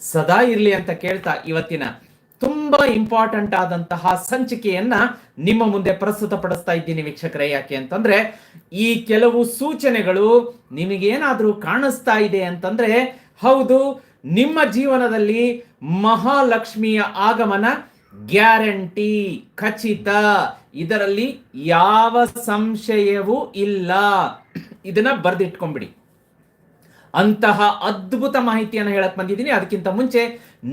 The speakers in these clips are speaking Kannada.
ಸದಾ ಇರಲಿ ಅಂತ ಕೇಳ್ತಾ ಇವತ್ತಿನ ತುಂಬಾ ಇಂಪಾರ್ಟೆಂಟ್ ಆದಂತಹ ಸಂಚಿಕೆಯನ್ನ ನಿಮ್ಮ ಮುಂದೆ ಪ್ರಸ್ತುತಪಡಿಸ್ತಾ ಇದ್ದೀನಿ ವೀಕ್ಷಕರೇ. ಯಾಕೆ ಅಂತಂದ್ರೆ ಈ ಕೆಲವು ಸೂಚನೆಗಳು ನಿಮಗೇನಾದ್ರೂ ಕಾಣಿಸ್ತಾ ಇದೆ ಅಂತಂದ್ರೆ ಹೌದು, ನಿಮ್ಮ ಜೀವನದಲ್ಲಿ ಮಹಾಲಕ್ಷ್ಮಿಯ ಆಗಮನ ಗ್ಯಾರಂಟಿ, ಖಚಿತ. ಇದರಲ್ಲಿ ಯಾವ ಸಂಶಯವೂ ಇಲ್ಲ. ಇದನ್ನ ಬರ್ದಿಟ್ಕೊಂಡ್ಬಿಡಿ. ಅಂತಹ ಅದ್ಭುತ ಮಾಹಿತಿಯನ್ನು ಹೇಳಕ್ ಬಂದಿದ್ದೀನಿ. ಅದಕ್ಕಿಂತ ಮುಂಚೆ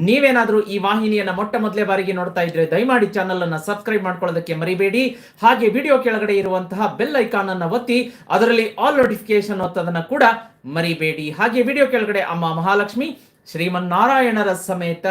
ನೀವೇನಾದರೂ ಈ ವಾಹಿನಿಯನ್ನ ಮೊಟ್ಟ ಮೊದಲೇ ಬಾರಿಗೆ ನೋಡ್ತಾ ಇದ್ರೆ ದಯಮಾಡಿ ಚಾನಲ್ ಅನ್ನ ಸಬ್ಸ್ಕ್ರೈಬ್ ಮಾಡ್ಕೊಳ್ಳೋದಕ್ಕೆ ಮರಿಬೇಡಿ. ಹಾಗೆ ವಿಡಿಯೋ ಕೆಳಗಡೆ ಇರುವಂತಹ ಬೆಲ್ ಐಕಾನ್ ಅನ್ನ ಒತ್ತಿ ಅದರಲ್ಲಿ ಆಲ್ ನೋಟಿಫಿಕೇಶನ್ ಒತ್ತೋದನ್ನ ಕೂಡ ಮರಿಬೇಡಿ. ಹಾಗೆ ವಿಡಿಯೋ ಕೆಳಗಡೆ ಅಮ್ಮ ಮಹಾಲಕ್ಷ್ಮಿ ಶ್ರೀಮನ್ನಾರಾಯಣರ ಸಮೇತ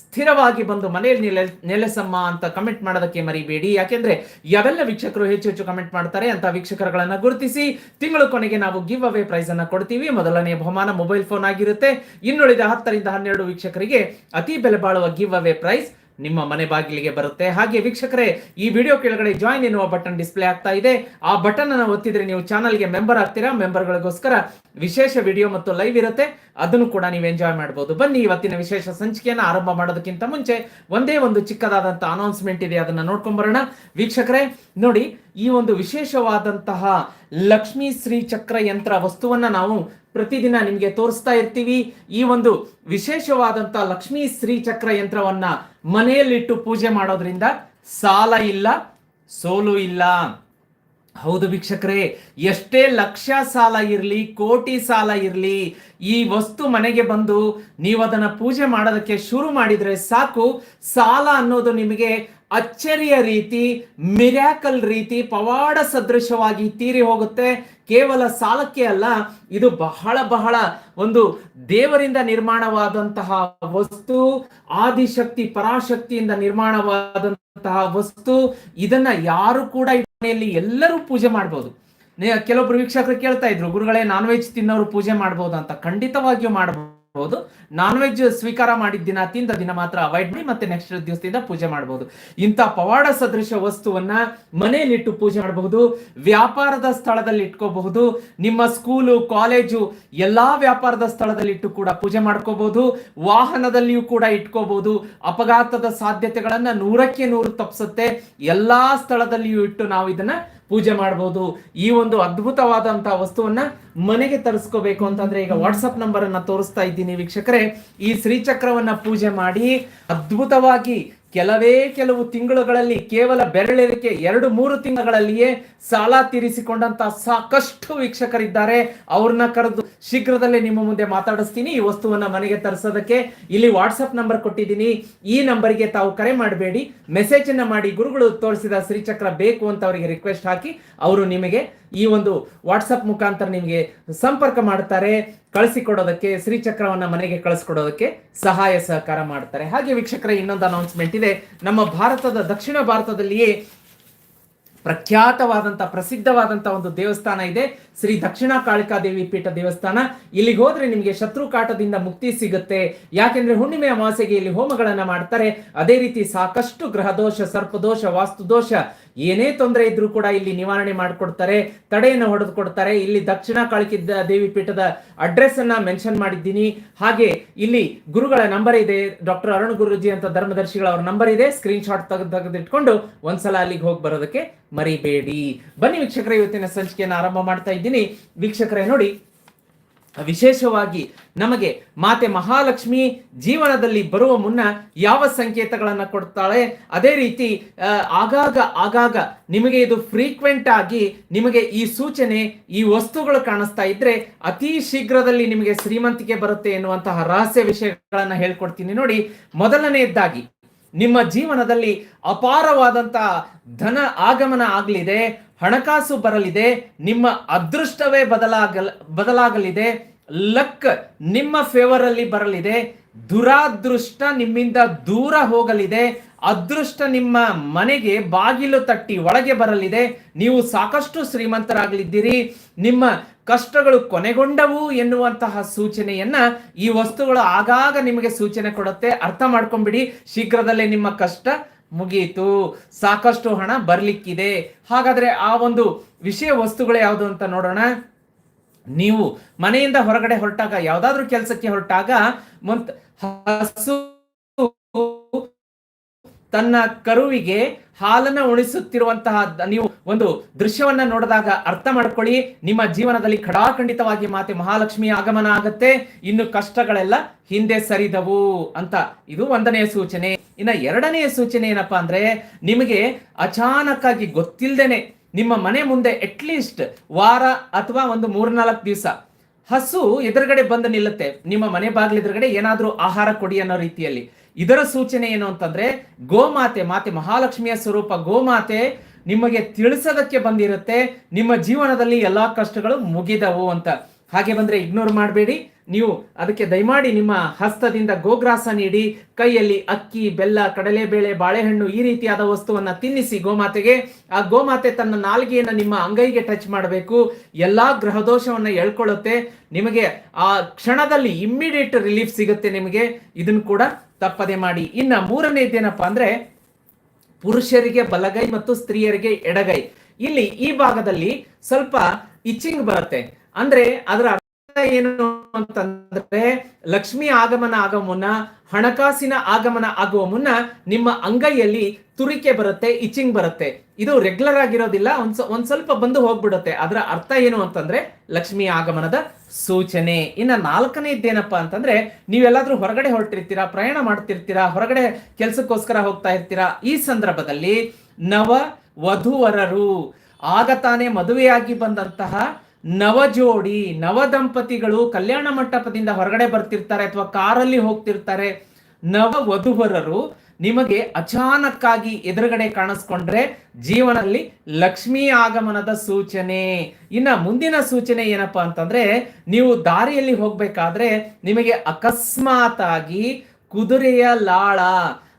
ಸ್ಥಿರವಾಗಿ ಬಂದು ಮನೆಯಲ್ಲಿ ನೆಲೆ, ನೆಲೆಸಮ್ಮ ಅಂತ ಕಮೆಂಟ್ ಮಾಡೋದಕ್ಕೆ ಮರಿಬೇಡಿ. ಯಾಕೆಂದ್ರೆ ಯಾವೆಲ್ಲ ವೀಕ್ಷಕರು ಹೆಚ್ಚು ಹೆಚ್ಚು ಕಮೆಂಟ್ ಮಾಡ್ತಾರೆ ಅಂತ ವೀಕ್ಷಕರುಗಳನ್ನ ಗುರುತಿಸಿ ತಿಂಗಳು ಕೊನೆಗೆ ನಾವು ಗಿವ್ ಅವೇ ಪ್ರೈಸ್ ಅನ್ನ ಕೊಡ್ತೀವಿ. ಮೊದಲನೇ ಬಹುಮಾನ ಮೊಬೈಲ್ ಫೋನ್ ಆಗಿರುತ್ತೆ. ಇನ್ನುಳಿದ ಹತ್ತರಿಂದ ಹನ್ನೆರಡು ವೀಕ್ಷಕರಿಗೆ ಅತಿ ಬೆಲೆ ಬಾಳುವ ಗಿವ್ ಅವೇ ಪ್ರೈಸ್ ನಿಮ್ಮ ಮನೆ ಬಾಗಿಲಿಗೆ ಬರುತ್ತೆ. ಹಾಗೆ ವೀಕ್ಷಕರೇ, ಈ ವಿಡಿಯೋ ಕೆಳಗಡೆ ಜಾಯಿನ್ ಎನ್ನುವ ಬಟನ್ ಡಿಸ್ಪ್ಲೇ ಆಗ್ತಾ ಇದೆ. ಆ ಬಟನ್ ಅನ್ನು ಒತ್ತಿದ್ರೆ ನೀವು ಚಾನಲ್ಗೆ ಮೆಂಬರ್ ಆಗ್ತೀರಾ? ಮೆಂಬರ್ಗಳಿಗೋಸ್ಕರ ವಿಶೇಷ ವಿಡಿಯೋ ಮತ್ತು ಲೈವ್ ಇರುತ್ತೆ. ಅದನ್ನು ಕೂಡ ನೀವು ಎಂಜಾಯ್ ಮಾಡಬಹುದು ಬನ್ನಿ, ಇವತ್ತಿನ ವಿಶೇಷ ಸಂಚಿಕೆಯನ್ನು ಆರಂಭ ಮಾಡೋದಕ್ಕಿಂತ ಮುಂಚೆ ಒಂದೇ ಒಂದು ಚಿಕ್ಕದಾದಂತ ಅನೌನ್ಸ್ಮೆಂಟ್ ಇದೆ. ಅದನ್ನ ನೋಡ್ಕೊಂಡ್ ಬರೋಣ. ವೀಕ್ಷಕರೇ, ನೋಡಿ, ಈ ಒಂದು ವಿಶೇಷವಾದಂತಹ ಲಕ್ಷ್ಮೀ ಶ್ರೀ ಚಕ್ರ ಯಂತ್ರ ವಸ್ತುವನ್ನ ನಾವು ಪ್ರತಿದಿನ ನಿಮಗೆ ತೋರಿಸ್ತಾ ಇರ್ತೀವಿ. ಈ ಒಂದು ವಿಶೇಷವಾದಂತ ಲಕ್ಷ್ಮೀ ಶ್ರೀ ಚಕ್ರ ಯಂತ್ರವನ್ನ ಮನೆಯಲ್ಲಿಟ್ಟು ಪೂಜೆ ಮಾಡೋದ್ರಿಂದ ಸಾಲ ಇಲ್ಲ, ಸೋಲು ಇಲ್ಲ. ಹೌದು ವೀಕ್ಷಕರೇ, ಎಷ್ಟೇ ಲಕ್ಷ ಸಾಲ ಇರಲಿ, ಕೋಟಿ ಸಾಲ ಇರಲಿ, ಈ ವಸ್ತು ಮನೆಗೆ ಬಂದು ನೀವು ಅದನ್ನ ಪೂಜೆ ಮಾಡೋದಕ್ಕೆ ಶುರು ಮಾಡಿದ್ರೆ ಸಾಕು. ಸಾಲ ಅನ್ನೋದು ನಿಮಗೆ ಅಚ್ಚರಿಯ ರೀತಿ, ಮಿರಾಕಲ್ ರೀತಿ, ಪವಾಡ ಸದೃಶವಾಗಿ ತೀರಿ ಹೋಗುತ್ತೆ. ಕೇವಲ ಸಾಲಕ್ಕೆ ಅಲ್ಲ, ಇದು ಬಹಳ ಬಹಳ ಒಂದು ದೇವರಿಂದ ನಿರ್ಮಾಣವಾದಂತಹ ವಸ್ತು, ಆದಿಶಕ್ತಿ, ಪರಾಶಕ್ತಿಯಿಂದ ನಿರ್ಮಾಣವಾದಂತಹ ವಸ್ತು. ಇದನ್ನ ಯಾರು ಕೂಡ ಮನೆಯಲ್ಲಿ ಎಲ್ಲರೂ ಪೂಜೆ ಮಾಡಬಹುದು ಕೆಲವೊಬ್ರು ವೀಕ್ಷಕರು ಕೇಳ್ತಾ ಇದ್ರು, ಗುರುಗಳೇ ನಾನ್ ವೆಜ್ ತಿನ್ನೋರು ಪೂಜೆ ಮಾಡಬಹುದು ಅಂತ. ಖಂಡಿತವಾಗಿಯೂ ಮಾಡಬಹುದು ನಾನ್ ವೆಜ್ ಸ್ವೀಕಾರ ಮಾಡಿದ ದಿನ, ತಿಂದ ದಿನ ಮಾತ್ರ ಅವಾಯ್ಡ್ ಮಾಡಿ ಮತ್ತೆ ನೆಕ್ಸ್ಟ್ ದಿವಸದಿಂದ ಪೂಜೆ ಮಾಡಬಹುದು ಇಂಥ ಪವಾಡ ಸದೃಶ ವಸ್ತುವನ್ನ ಮನೆಯಲ್ಲಿಟ್ಟು ಪೂಜೆ ಮಾಡಬಹುದು, ವ್ಯಾಪಾರದ ಸ್ಥಳದಲ್ಲಿ ಇಟ್ಕೋಬಹುದು, ನಿಮ್ಮ ಸ್ಕೂಲು ಕಾಲೇಜು ಎಲ್ಲಾ ವ್ಯಾಪಾರದ ಸ್ಥಳದಲ್ಲಿ ಇಟ್ಟು ಕೂಡ ಪೂಜೆ ಮಾಡ್ಕೋಬಹುದು, ವಾಹನದಲ್ಲಿಯೂ ಕೂಡ ಇಟ್ಕೋಬಹುದು. ಅಪಘಾತದ ಸಾಧ್ಯತೆಗಳನ್ನ ನೂರಕ್ಕೆ ನೂರು ತಪ್ಪಿಸುತ್ತೆ ಎಲ್ಲಾ ಸ್ಥಳದಲ್ಲಿಯೂ ಇಟ್ಟು ನಾವು ಇದನ್ನ ಪೂಜೆ ಮಾಡಬಹುದು ಈ ಒಂದು ಅದ್ಭುತವಾದಂತಹ ವಸ್ತುವನ್ನ ಮನೆಗೆ ತರಿಸ್ಕೋಬೇಕು ಅಂತಂದ್ರೆ ಈಗ ವಾಟ್ಸಪ್ ನಂಬರ್ ಅನ್ನ ತೋರಿಸ್ತಾ ಇದ್ದೀನಿ ವೀಕ್ಷಕರೇ. ಈ ಶ್ರೀಚಕ್ರವನ್ನ ಪೂಜೆ ಮಾಡಿ ಅದ್ಭುತವಾಗಿ ಕೆಲವೇ ಕೆಲವು ತಿಂಗಳುಗಳಲ್ಲಿ ಕೇವಲ ಬೆರಳಿದಕ್ಕೆ ಎರಡು ಮೂರು ತಿಂಗಳಲ್ಲಿಯೇ ಸಾಲ ತೀರಿಸಿಕೊಂಡಂತ ಸಾಕಷ್ಟು ವೀಕ್ಷಕರಿದ್ದಾರೆ. ಅವ್ರನ್ನ ಕರೆದು ಶೀಘ್ರದಲ್ಲೇ ನಿಮ್ಮ ಮುಂದೆ ಮಾತಾಡಿಸ್ತೀನಿ. ಈ ವಸ್ತುವನ್ನ ಮನೆಗೆ ತರಿಸೋದಕ್ಕೆ ಇಲ್ಲಿ ವಾಟ್ಸಪ್ ನಂಬರ್ ಕೊಟ್ಟಿದ್ದೀನಿ. ಈ ನಂಬರ್ಗೆ ತಾವು ಕರೆ ಮಾಡಬೇಡಿ. ಮೆಸೇಜ್ ಅನ್ನ ಮಾಡಿ ಗುರುಗಳು ತೋರಿಸಿದ ಶ್ರೀಚಕ್ರ ಬೇಕು ಅಂತ ಅವರಿಗೆ ರಿಕ್ವೆಸ್ಟ್ ಹಾಕಿ ಅವರು ನಿಮಗೆ ಈ ಒಂದು ವಾಟ್ಸಪ್ ಮುಖಾಂತರ ನಿಮಗೆ ಸಂಪರ್ಕ ಮಾಡ್ತಾರೆ. ಕಳಿಸಿಕೊಡೋದಕ್ಕೆ ಶ್ರೀಚಕ್ರವನ್ನ ಮನೆಗೆ ಕಳಿಸ್ಕೊಡೋದಕ್ಕೆ ಸಹಾಯ ಸಹಕಾರ ಮಾಡ್ತಾರೆ. ಹಾಗೆ ವೀಕ್ಷಕರ, ಇನ್ನೊಂದು ಅನೌನ್ಸ್ಮೆಂಟ್ ಇದೆ. ನಮ್ಮ ಭಾರತದ ದಕ್ಷಿಣ ಭಾರತದಲ್ಲಿಯೇ ಪ್ರಖ್ಯಾತವಾದಂತ ಪ್ರಸಿದ್ಧವಾದಂತ ಒಂದು ದೇವಸ್ಥಾನ ಇದೆ. ಶ್ರೀ ದಕ್ಷಿಣ ಕಾಳಿಕಾ ದೇವಿ ಪೀಠ ದೇವಸ್ಥಾನ. ಇಲ್ಲಿಗೆ ಹೋದ್ರೆ ನಿಮಗೆ ಶತ್ರು ಕಾಟದಿಂದ ಮುಕ್ತಿ ಸಿಗುತ್ತೆ. ಯಾಕೆಂದ್ರೆ ಹುಣ್ಣಿಮೆ ಅಮಾವಾಸ್ಯೆಗೆ ಇಲ್ಲಿ ಹೋಮಗಳನ್ನ ಮಾಡ್ತಾರೆ. ಅದೇ ರೀತಿ ಸಾಕಷ್ಟು ಗ್ರಹದೋಷ ಸರ್ಪದೋಷ ವಾಸ್ತುದೋಷ ಏನೇ ತೊಂದರೆ ಇದ್ರೂ ಕೂಡ ಇಲ್ಲಿ ನಿವಾರಣೆ ಮಾಡಿಕೊಡ್ತಾರೆ, ತಡೆಯನ್ನು ಹೊಡೆದು ಕೊಡ್ತಾರೆ ಇಲ್ಲಿ ದಕ್ಷಿಣ ಕಾಳಿಕಿದ್ದ ದೇವಿ ಪೀಠದ ಅಡ್ರೆಸ್ ಅನ್ನ ಮೆನ್ಷನ್ ಮಾಡಿದ್ದೀನಿ. ಹಾಗೆ ಇಲ್ಲಿ ಗುರುಗಳ ನಂಬರ್ ಇದೆ. ಡಾಕ್ಟರ್ ಅರುಣ್ ಗುರುಜಿ ಅಂತ ಧರ್ಮದರ್ಶಿಗಳ ಅವ್ರ ನಂಬರ್ ಇದೆ. ಸ್ಕ್ರೀನ್ ಶಾಟ್ ತೆಗೆದು ತೆಗೆದಿಟ್ಕೊಂಡು ಒಂದ್ಸಲ ಅಲ್ಲಿಗೆ ಹೋಗಿ ಬರೋದಕ್ಕೆ ಮರಿಬೇಡಿ. ಬನ್ನಿ ವೀಕ್ಷಕರ, ಇವತ್ತಿನ ಸಂಚಿಕೆಯನ್ನು ಆರಂಭ ಮಾಡ್ತಾ ಇದ್ದೀನಿ. ವೀಕ್ಷಕರೇ ನೋಡಿ. ವಿಶೇಷವಾಗಿ ನಮಗೆ ಮಾತೆ ಮಹಾಲಕ್ಷ್ಮಿ ಜೀವನದಲ್ಲಿ ಬರುವ ಮುನ್ನ ಯಾವ ಸಂಕೇತಗಳನ್ನ ಕೊಡ್ತಾಳೆ? ಅದೇ ರೀತಿ ಆಗಾಗ ಆಗಾಗ ನಿಮಗೆ ಇದು ಫ್ರೀಕ್ವೆಂಟ್ ಆಗಿ ನಿಮಗೆ ಈ ಸೂಚನೆ, ಈ ವಸ್ತುಗಳು ಕಾಣಿಸ್ತಾ ಇದ್ರೆ ಅತಿ ಶೀಘ್ರದಲ್ಲಿ ನಿಮಗೆ ಶ್ರೀಮಂತಿಕೆ ಬರುತ್ತೆ ಎನ್ನುವಂತಹ ರಹಸ್ಯ ವಿಷಯಗಳನ್ನ ಹೇಳ್ಕೊಡ್ತೀನಿ ನೋಡಿ. ಮೊದಲನೆಯದ್ದಾಗಿ ನಿಮ್ಮ ಜೀವನದಲ್ಲಿ ಅಪಾರವಾದಂತ ಧನ ಆಗಮನ ಆಗಲಿದೆ. ಹಣಕಾಸು ಬರಲಿದೆ, ನಿಮ್ಮ ಅದೃಷ್ಟವೇ ಬದಲಾಗಲ್, ಬದಲಾಗಲಿದೆ, ಲಕ್ ನಿಮ್ಮ ಫೇವರ್ ಅಲ್ಲಿ ಬರಲಿದೆ, ದುರಾದೃಷ್ಟ ನಿಮ್ಮಿಂದ ದೂರ ಹೋಗಲಿದೆ, ಅದೃಷ್ಟ ನಿಮ್ಮ ಮನೆಗೆ ಬಾಗಿಲು ತಟ್ಟಿ ಒಳಗೆ ಬರಲಿದೆ, ನೀವು ಸಾಕಷ್ಟು ಶ್ರೀಮಂತರಾಗಲಿದ್ದೀರಿ, ನಿಮ್ಮ ಕಷ್ಟಗಳು ಕೊನೆಗೊಂಡವು ಎನ್ನುವಂತಹ ಸೂಚನೆಯನ್ನ ಈ ವಸ್ತುಗಳು ಆಗಾಗ ನಿಮಗೆ ಸೂಚನೆ ಕೊಡುತ್ತೆ. ಅರ್ಥ ಮಾಡ್ಕೊಂಬಿಡಿ ಶೀಘ್ರದಲ್ಲೇ ನಿಮ್ಮ ಕಷ್ಟ ಮುಗಿಯಿತು. ಸಾಕಷ್ಟು ಹಣ ಬರ್ಲಿಕ್ಕಿದೆ. ಹಾಗಾದ್ರೆ ಆ ಒಂದು ವಿಷಯ ವಸ್ತುಗಳು ಯಾವುದು ಅಂತ ನೋಡೋಣ. ನೀವು ಮನೆಯಿಂದ ಹೊರಗಡೆ ಹೊರಟಾಗ, ಯಾವ್ದಾದ್ರು ಕೆಲಸಕ್ಕೆ ಹೊರಟಾಗ, ಮುಂತ್ ಹಸು ತನ್ನ ಕರುವಿಗೆ ಹಾಲನ್ನ ಉಣಿಸುತ್ತಿರುವಂತಹ ನೀವು ಒಂದು ದೃಶ್ಯವನ್ನ ನೋಡಿದಾಗ ಅರ್ಥ ಮಾಡ್ಕೊಳ್ಳಿ. ನಿಮ್ಮ ಜೀವನದಲ್ಲಿ ಖಡಾಖಂಡಿತವಾಗಿ ಮಾತೆ ಮಹಾಲಕ್ಷ್ಮಿಯ ಆಗಮನ ಆಗತ್ತೆ. ಇನ್ನು ಕಷ್ಟಗಳೆಲ್ಲ ಹಿಂದೆ ಸರಿದವು ಅಂತ ಇದು ಒಂದನೆಯ ಸೂಚನೆ. ಇನ್ನ ಎರಡನೆಯ ಸೂಚನೆ ಏನಪ್ಪಾ ಅಂದ್ರೆ, ನಿಮಗೆ ಅಚಾನಕ್ಕಾಗಿ ಗೊತ್ತಿಲ್ಲದೇನೆ ನಿಮ್ಮ ಮನೆ ಮುಂದೆ ಅಟ್ಲೀಸ್ಟ್ ವಾರ ಅಥವಾ ಒಂದು ಮೂರ್ನಾಲ್ಕು ದಿವಸ ಹಸು ಎದುರುಗಡೆ ಬಂದು ನಿಲ್ಲುತ್ತೆ. ನಿಮ್ಮ ಮನೆ ಬಾಗಿಲು ಎದುರುಗಡೆ ಏನಾದ್ರೂ ಆಹಾರ ಕೊಡಿ ಅನ್ನೋ ರೀತಿಯಲ್ಲಿ. ಇದರ ಸೂಚನೆ ಏನು ಅಂತಂದ್ರೆ, ಗೋಮಾತೆ, ಮಾತೆ ಮಹಾಲಕ್ಷ್ಮಿಯ ಸ್ವರೂಪ ಗೋಮಾತೆ ನಿಮಗೆ ತಿಳಿಸೋದಕ್ಕೆ ಬಂದಿರುತ್ತೆ, ನಿಮ್ಮ ಜೀವನದಲ್ಲಿ ಎಲ್ಲಾ ಕಷ್ಟಗಳು ಮುಗಿದವು ಅಂತ. ಹಾಗೆ ಬಂದ್ರೆ ಇಗ್ನೋರ್ ಮಾಡಬೇಡಿ. ನೀವು ಅದಕ್ಕೆ ದಯಮಾಡಿ ನಿಮ್ಮ ಹಸ್ತದಿಂದ ಗೋಗ್ರಾಸ ನೀಡಿ, ಕೈಯಲ್ಲಿ ಅಕ್ಕಿ, ಬೆಲ್ಲ, ಕಡಲೆಬೇಳೆ, ಬಾಳೆಹಣ್ಣು ಈ ರೀತಿಯಾದ ವಸ್ತುವನ್ನ ತಿನ್ನಿಸಿ ಗೋಮಾತೆಗೆ. ಆ ಗೋಮಾತೆ ತನ್ನ ನಾಲ್ಗೆಯನ್ನು ನಿಮ್ಮ ಅಂಗೈಗೆ ಟಚ್ ಮಾಡಬೇಕು. ಎಲ್ಲಾ ಗ್ರಹದೋಷವನ್ನ ಎಳ್ಕೊಳ್ಳುತ್ತೆ ನಿಮಗೆ ಆ ಕ್ಷಣದಲ್ಲಿ ಇಮ್ಮಿಡಿಯೇಟ್ ರಿಲೀಫ್ ಸಿಗುತ್ತೆ ನಿಮಗೆ. ಇದನ್ನು ಕೂಡ ತಪ್ಪದೆ ಮಾಡಿ. ಇನ್ನ ಮೂರನೇದೇನಪ್ಪ ಅಂದ್ರೆ, ಪುರುಷರಿಗೆ ಬಲಗೈ ಮತ್ತು ಸ್ತ್ರೀಯರಿಗೆ ಎಡಗೈ. ಇಲ್ಲಿ ಈ ಭಾಗದಲ್ಲಿ ಸ್ವಲ್ಪ ಇಚ್ಚಿಂಗ್ ಬರುತ್ತೆ. ಅಂದ್ರೆ ಅದರ ಏನು ಅಂತಂದ್ರೆ, ಲಕ್ಷ್ಮಿ ಆಗಮನ ಆಗೋ ಮುನ್ನ, ಹಣಕಾಸಿನ ಆಗಮನ ಆಗುವ ಮುನ್ನ ನಿಮ್ಮ ಅಂಗೈಯಲ್ಲಿ ತುರಿಕೆ ಬರುತ್ತೆ ಇಚಿಂಗ್ ಬರುತ್ತೆ. ಇದು ರೆಗ್ಯುಲರ್ ಆಗಿರೋದಿಲ್ಲ, ಒಂದ್ ಒಂದ್ ಸ್ವಲ್ಪ ಬಂದು ಹೋಗ್ಬಿಡುತ್ತೆ. ಅದರ ಅರ್ಥ ಏನು ಅಂತಂದ್ರೆ, ಲಕ್ಷ್ಮಿ ಆಗಮನದ ಸೂಚನೆ. ಇನ್ನ ನಾಲ್ಕನೇದ್ದೇನಪ್ಪ ಅಂತಂದ್ರೆ, ನೀವೆಲ್ಲಾದ್ರೂ ಹೊರಗಡೆ ಹೊರಟಿರ್ತೀರಾ, ಪ್ರಯಾಣ ಮಾಡ್ತಿರ್ತೀರಾ, ಹೊರಗಡೆ ಕೆಲ್ಸಕ್ಕೋಸ್ಕರ ಹೋಗ್ತಾ ಇರ್ತೀರಾ, ಈ ಸಂದರ್ಭದಲ್ಲಿ ನವ ವಧುವರರು, ಆಗ ತಾನೇ ಮದುವೆಯಾಗಿ ಬಂದಂತಹ ನವಜೋಡಿ ನವ ದಂಪತಿಗಳು ಕಲ್ಯಾಣ ಮಂಟಪದಿಂದ ಹೊರಗಡೆ ಬರ್ತಿರ್ತಾರೆ ಅಥವಾ ಕಾರಲ್ಲಿ ಹೋಗ್ತಿರ್ತಾರೆ. ನವ ವಧುವರರು ನಿಮಗೆ ಅಚಾನಕ್ಕಾಗಿ ಎದುರುಗಡೆ ಕಾಣಿಸ್ಕೊಂಡ್ರೆ ಜೀವನದಲ್ಲಿ ಲಕ್ಷ್ಮೀ ಆಗಮನದ ಸೂಚನೆ. ಇನ್ನ ಮುಂದಿನ ಸೂಚನೆ ಏನಪ್ಪಾ ಅಂತಂದ್ರೆ, ನೀವು ದಾರಿಯಲ್ಲಿ ಹೋಗ್ಬೇಕಾದ್ರೆ ನಿಮಗೆ ಅಕಸ್ಮಾತ್ ಆಗಿ ಕುದುರೆಯ ಲಾಳ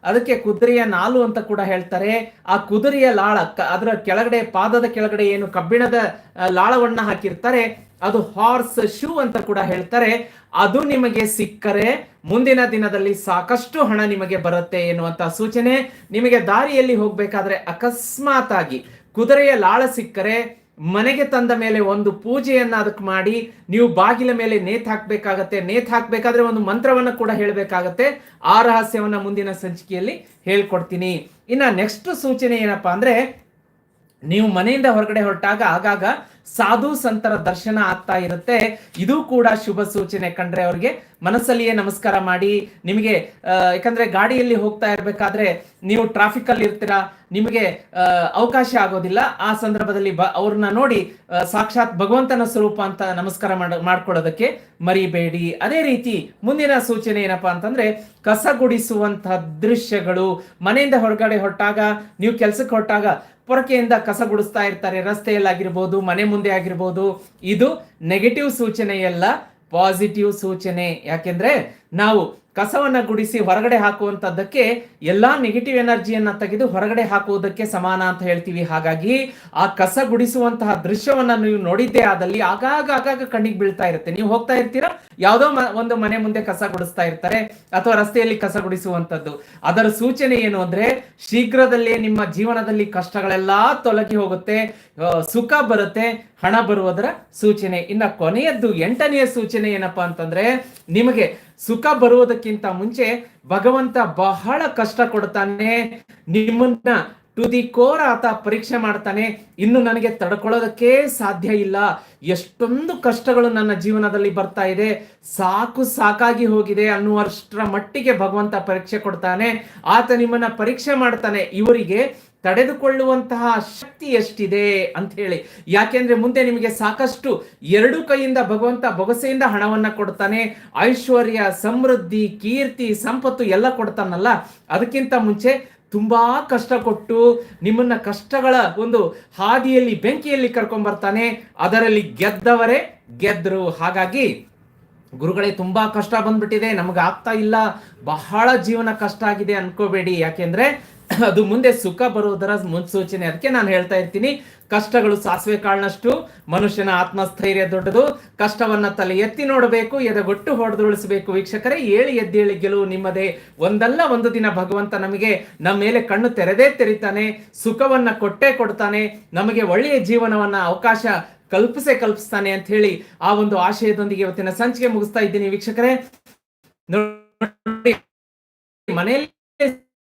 ಅದಕ್ಕೆ ಕುದುರೆಯ ನಾಲು ಅಂತ ಕೂಡ ಹೇಳ್ತಾರೆ. ಆ ಕುದುರೆಯ ಲಾಳ ಅದರ ಕೆಳಗಡೆ, ಪಾದದ ಕೆಳಗಡೆ ಏನು ಕಬ್ಬಿಣದ ಲಾಳವನ್ನ ಹಾಕಿರ್ತಾರೆ. ಅದು ಹಾರ್ಸ್ ಶೂ ಅಂತ ಕೂಡ ಹೇಳ್ತಾರೆ. ಅದು ನಿಮಗೆ ಸಿಕ್ಕರೆ ಮುಂದಿನ ದಿನದಲ್ಲಿ ಸಾಕಷ್ಟು ಹಣ ನಿಮಗೆ ಬರುತ್ತೆ ಎನ್ನುವಂತ ಸೂಚನೆ. ನಿಮಗೆ ದಾರಿಯಲ್ಲಿ ಹೋಗ್ಬೇಕಾದ್ರೆ ಅಕಸ್ಮಾತ್ ಆಗಿ ಕುದುರೆಯ ಲಾಳ ಸಿಕ್ಕರೆ ಮನೆಗೆ ತಂದ ಮೇಲೆ ಒಂದು ಪೂಜೆಯನ್ನು ಅದಕ್ಕೆ ಮಾಡಿ, ನೀವು ಬಾಗಿಲ ಮೇಲೆ ನೇತ್ ಹಾಕ್ಬೇಕಾಗತ್ತೆ, ನೇತ್ ಹಾಕಬೇಕಾದ್ರೆ ಒಂದು ಮಂತ್ರವನ್ನ ಕೂಡ ಹೇಳಬೇಕಾಗತ್ತೆ. ಆ ರಹಸ್ಯವನ್ನ ಮುಂದಿನ ಸಂಚಿಕೆಯಲ್ಲಿ ಹೇಳ್ಕೊಡ್ತೀನಿ. ಇನ್ನ ನೆಕ್ಸ್ಟ್ ಸೂಚನೆ ಏನಪ್ಪಾ ಅಂದ್ರೆ, ನೀವು ಮನೆಯಿಂದ ಹೊರಗಡೆ ಹೊರಟಾಗ ಆಗಾಗ ಸಾಧು ಸಂತರ ದರ್ಶನ ಆಗ್ತಾ ಇರುತ್ತೆ. ಇದು ಕೂಡ ಶುಭ ಸೂಚನೆ ಕಂಡ್ರೆ ಅವ್ರಿಗೆ ಮನಸ್ಸಲ್ಲಿಯೇ ನಮಸ್ಕಾರ ಮಾಡಿ, ನಿಮಗೆ ಯಾಕಂದ್ರೆ ಗಾಡಿಯಲ್ಲಿ ಹೋಗ್ತಾ ಇರ್ಬೇಕಾದ್ರೆ ನೀವು ಟ್ರಾಫಿಕ್ ಅಲ್ಲಿ ಇರ್ತೀರಾ ನಿಮಗೆ ಅವಕಾಶ ಆಗೋದಿಲ್ಲ. ಆ ಸಂದರ್ಭದಲ್ಲಿ ಬ, ಅವ್ರನ್ನ ನೋಡಿ ಸಾಕ್ಷಾತ್ ಭಗವಂತನ ಸ್ವರೂಪ ಅಂತ ನಮಸ್ಕಾರ ಮಾಡ ಮಾಡ್ಕೊಳ್ಳೋದಕ್ಕೆ ಮರಿಬೇಡಿ. ಅದೇ ರೀತಿ ಮುಂದಿನ ಸೂಚನೆ ಏನಪ್ಪಾ ಅಂತಂದ್ರೆ, ಕಸ ಗುಡಿಸುವಂತಹ ದೃಶ್ಯಗಳು. ಮನೆಯಿಂದ ಹೊರಗಡೆ ಹೊರಟಾಗ, ನೀವು ಕೆಲ್ಸಕ್ಕೆ ಹೊರಟಾಗ ಪೊರಕೆಯಿಂದ ಕಸ ಗುಡಿಸ್ತಾ ಇರ್ತಾರೆ. ರಸ್ತೆಯಲ್ಲಾಗಿರ್ಬೋದು, ಮನೆ ಮುಂದೆ ಆಗಿರ್ಬೋದು. ಇದು ನೆಗೆಟಿವ್ ಸೂಚನೆಯಲ್ಲ ಪಾಸಿಟಿವ್ ಸೂಚನೆ. ಯಾಕೆಂದ್ರೆ, ನಾವು ಕಸವನ್ನ ಗುಡಿಸಿ ಹೊರಗಡೆ ಹಾಕುವಂತದ್ದಕ್ಕೆ ಎಲ್ಲಾ ನೆಗೆಟಿವ್ ಎನರ್ಜಿಯನ್ನ ತೆಗೆದು ಹೊರಗಡೆ ಹಾಕುವುದಕ್ಕೆ ಸಮಾನ ಅಂತ ಹೇಳ್ತೀವಿ. ಹಾಗಾಗಿ ಆ ಕಸ ಗುಡಿಸುವಂತಹ ದೃಶ್ಯವನ್ನ ನೀವು ನೋಡಿದ್ದೇ ಆದಲ್ಲಿ ಆಗಾಗ ಆಗಾಗ ಕಣ್ಣಿಗೆ ಬೀಳ್ತಾ ಇರುತ್ತೆ. ನೀವು ಹೋಗ್ತಾ ಇರ್ತೀರಾ? ಯಾವುದೋ ಒಂದು ಮನೆ ಮುಂದೆ ಕಸ ಗುಡಿಸ್ತಾ ಇರ್ತಾರೆ ಅಥವಾ ರಸ್ತೆಯಲ್ಲಿ ಕಸ ಗುಡಿಸುವಂತದ್ದು. ಅದರ ಸೂಚನೆ ಏನು ಅಂದ್ರೆ ಶೀಘ್ರದಲ್ಲೇ ನಿಮ್ಮ ಜೀವನದಲ್ಲಿ ಕಷ್ಟಗಳೆಲ್ಲ ತೊಲಗಿ ಹೋಗುತ್ತೆ. ಸುಖ ಬರುತ್ತೆ, ಹಣ ಬರುವುದರ ಸೂಚನೆ. ಇನ್ನ ಕೊನೆಯದ್ದು ಎಂಟನೆಯ ಸೂಚನೆ ಏನಪ್ಪಾ ಅಂತಂದ್ರೆ ನಿಮಗೆ ಸುಖ ಬರುವುದಕ್ಕಿಂತ ಮುಂಚೆ ಭಗವಂತ ಬಹಳ ಕಷ್ಟ ಕೊಡ್ತಾನೆ, ನಿಮ್ಮನ್ನ ಟು ದಿ ಕೋರ್ ಆತ ಪರೀಕ್ಷೆ ಮಾಡ್ತಾನೆ. ಇನ್ನು ನನಗೆ ತಡ್ಕೊಳ್ಳೋದಕ್ಕೆ ಸಾಧ್ಯ ಇಲ್ಲ. ಎಷ್ಟೊಂದು ಕಷ್ಟಗಳು ನನ್ನ ಜೀವನದಲ್ಲಿ ಬರ್ತಾ ಇದೆ. ಸಾಕು ಸಾಕಾಗಿ ಹೋಗಿದೆ. ಅನ್ನುವಷ್ಟರ ಮಟ್ಟಿಗೆ ಭಗವಂತ ಪರೀಕ್ಷೆ ಕೊಡ್ತಾನೆ. ಆತ ನಿಮ್ಮನ್ನ ಪರೀಕ್ಷೆ ಮಾಡ್ತಾನೆ. ಇವರಿಗೆ ತಡೆದುಕೊಳ್ಳುವಂತಹ ಶಕ್ತಿ ಎಷ್ಟಿದೆ ಅಂತ ಹೇಳಿ. ಯಾಕೆಂದ್ರೆ ಮುಂದೆ ನಿಮಗೆ ಸಾಕಷ್ಟು ಎರಡು ಕೈಯಿಂದ ಭಗವಂತ ಬೊಗಸೆಯಿಂದ ಹಣವನ್ನ ಕೊಡ್ತಾನೆ, ಐಶ್ವರ್ಯ, ಸಮೃದ್ಧಿ, ಕೀರ್ತಿ, ಸಂಪತ್ತು ಎಲ್ಲ ಕೊಡ್ತಾನಲ್ಲ. ಅದಕ್ಕಿಂತ ಮುಂಚೆ ತುಂಬಾ ಕಷ್ಟ ಕೊಟ್ಟು ನಿಮ್ಮನ್ನ ಕಷ್ಟಗಳ ಒಂದು ಹಾದಿಯಲ್ಲಿ, ಬೆಂಕಿಯಲ್ಲಿ ಕರ್ಕೊಂಡ್ ಬರ್ತಾನೆ. ಅದರಲ್ಲಿ ಗೆದ್ದವರೇ ಗೆದ್ರು. ಹಾಗಾಗಿ ಗುರುಗಳೇ, ತುಂಬಾ ಕಷ್ಟ ಬಂದ್ಬಿಟ್ಟಿದೆ. ನಮಗೆ ಆಗ್ತಾ ಇಲ್ಲ. ಬಹಳ ಜೀವನ ಕಷ್ಟ ಆಗಿದೆ ಅನ್ಕೋಬೇಡಿ. ಯಾಕೆಂದ್ರೆ ಅದು ಮುಂದೆ ಸುಖ ಬರುವುದರ ಮುನ್ಸೂಚನೆ. ಅದಕ್ಕೆ ನಾನು ಹೇಳ್ತಾ ಇರ್ತೀನಿ, ಕಷ್ಟಗಳು ಸಾಸಿವೆ ಕಾಳಿನಷ್ಟು ಮನುಷ್ಯನ ಆತ್ಮಸ್ಥೈರ್ಯ ದೊಡ್ಡದು, ಕಷ್ಟವನ್ನ ತಲೆ ಎತ್ತಿ ನೋಡಬೇಕು, ಎದೆಗೊಟ್ಟು ಹೊಡೆದುಳಿಸಬೇಕು ವೀಕ್ಷಕರೇ, ಏಳಿ ಎದ್ದೇಳಿ ಗೆಲುವು ನಿಮ್ಮದೇ. ಒಂದಲ್ಲ ಒಂದು ದಿನ ಭಗವಂತ ನಮಗೆ ನಮ್ಮ ಮೇಲೆ ಕಣ್ಣು ತೆರೆದೇ ತೆರಿತಾನೆ, ಸುಖವನ್ನ ಕೊಟ್ಟೇ ಕೊಡ್ತಾನೆ, ನಮಗೆ ಒಳ್ಳೆಯ ಜೀವನವನ್ನ ಅವಕಾಶ ಕಲ್ಪಿಸೇ ಕಲ್ಪಿಸ್ತಾನೆ ಅಂತ ಹೇಳಿ ಆ ಒಂದು ಆಶಯದೊಂದಿಗೆ ಇವತ್ತಿನ ಸಂಚಿಕೆ ಮುಗಿಸ್ತಾ ಇದ್ದೀನಿ ವೀಕ್ಷಕರೇ. ನೋಡಿ, ಮನೆಯಲ್ಲಿ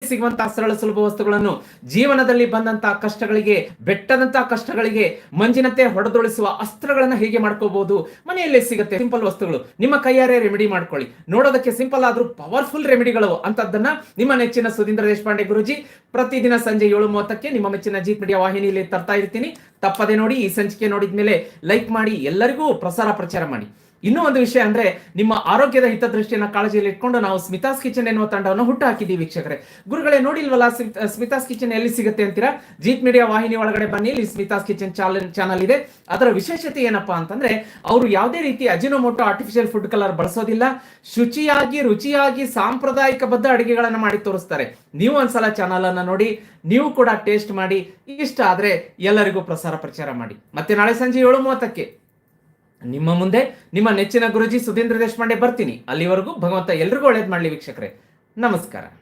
ಸಿಗುವಂತಹ ಸರಳ ಸುಲಭ ವಸ್ತುಗಳನ್ನು ಜೀವನದಲ್ಲಿ ಬಂದಂತಹ ಕಷ್ಟಗಳಿಗೆ ಬೆಟ್ಟದಂತಹ ಕಷ್ಟಗಳಿಗೆ, ಮಂಜಿನಂತೆ ಹೊಡೆದೊಳಿಸುವ ಅಸ್ತ್ರಗಳನ್ನ ಹೇಗೆ ಮಾಡ್ಕೋಬಹುದು. ಮನೆಯಲ್ಲೇ ಸಿಗುತ್ತೆ ಸಿಂಪಲ್ ವಸ್ತುಗಳು. ನಿಮ್ಮ ಕೈಯಾರೆ ರೆಮಿಡಿ ಮಾಡ್ಕೊಳ್ಳಿ. ನೋಡೋದಕ್ಕೆ ಸಿಂಪಲ್ ಆದ್ರೂ ಪವರ್ಫುಲ್ ರೆಮಿಡಿಗಳು ಅಂತದನ್ನ ನಿಮ್ಮ ನೆಚ್ಚಿನ ಸುಧೀಂದ್ರ ದೇಶಪಾಂಡೆ ಗುರುಜಿ ಪ್ರತಿದಿನ ಸಂಜೆ ಏಳು ಮೂವತ್ತಕ್ಕೆ ನಿಮ್ಮ ಮೆಚ್ಚಿನ ಜೀತ್ ಮೀಡಿಯಾ ವಾಹಿನಿಯಲ್ಲಿ ತರ್ತಾ ಇರ್ತೀನಿ. ತಪ್ಪದೆ ನೋಡಿ ಈ ಸಂಚಿಕೆ ನೋಡಿದ್ಮೇಲೆ ಲೈಕ್ ಮಾಡಿ ಎಲ್ಲರಿಗೂ ಪ್ರಸಾರ ಪ್ರಚಾರ ಮಾಡಿ. ಇನ್ನೂ ಒಂದು ವಿಷಯ ಅಂದ್ರೆ ನಿಮ್ಮ ಆರೋಗ್ಯದ ಹಿತದೃಷ್ಟಿಯನ್ನ ಕಾಳಜಿಯಲ್ಲಿ ಇಟ್ಕೊಂಡು ನಾವು ಸ್ಮಿತಾಸ್ ಕಿಚನ್ ಎನ್ನುವ ತಂಡವನ್ನು ಹುಟ್ಟು ಹಾಕಿದ್ದೀವಿ ವೀಕ್ಷಕರೇ. ಗುರುಗಳೇ, ನೋಡಿಲ್ವಲ್ಲ ಸ್ಮಿತಾಸ್ ಕಿಚನ್ ಎಲ್ಲಿ ಸಿಗುತ್ತೆ ಅಂತೀರಾ? ಜೀತ್ ಮೀಡಿಯಾ ವಾಹಿನಿ ಒಳಗಡೆ ಬನ್ನಿ, ಇಲ್ಲಿ ಸ್ಮಿತಾಸ್ ಕಿಚನ್ ಚಾನಲ್ ಚಾನಲ್ ಇದೆ. ಅದರ ವಿಶೇಷತೆ ಏನಪ್ಪಾ ಅಂತಂದ್ರೆ, ಅವರು ಯಾವುದೇ ರೀತಿ ಅಜಿನೋಮೋಟೋ ಆರ್ಟಿಫಿಷಿಯಲ್ ಫುಡ್ ಕಲರ್ ಬಳಸೋದಿಲ್ಲ. ಶುಚಿಯಾಗಿ, ರುಚಿಯಾಗಿ, ಸಾಂಪ್ರದಾಯಿಕ ಬದ್ಧ ಅಡಿಗೆಗಳನ್ನ ಮಾಡಿ ತೋರಿಸ್ತಾರೆ. ನೀವು ಒಂದ್ಸಲ ಚಾನಲ್ ಅನ್ನ ನೋಡಿ, ನೀವು ಕೂಡ ಟೇಸ್ಟ್ ಮಾಡಿ, ಇಷ್ಟ ಆದ್ರೆ ಎಲ್ಲರಿಗೂ ಪ್ರಸಾರ ಪ್ರಚಾರ ಮಾಡಿ. ಮತ್ತೆ ನಾಳೆ ಸಂಜೆ ಏಳು ಮೂವತ್ತಕ್ಕೆ. ನಿಮ್ಮ ಮುಂದೆ ನಿಮ್ಮ ನೆಚ್ಚಿನ ಗುರುಜಿ ಸುಧೀಂದ್ರ ದೇಶಪಾಂಡೆ ಬರ್ತೀನಿ. ಅಲ್ಲಿವರೆಗೂ ಭಗವಂತ ಎಲ್ರಿಗೂ ಒಳ್ಳೇದು ಮಾಡಲಿ ವೀಕ್ಷಕರೇ. ನಮಸ್ಕಾರ.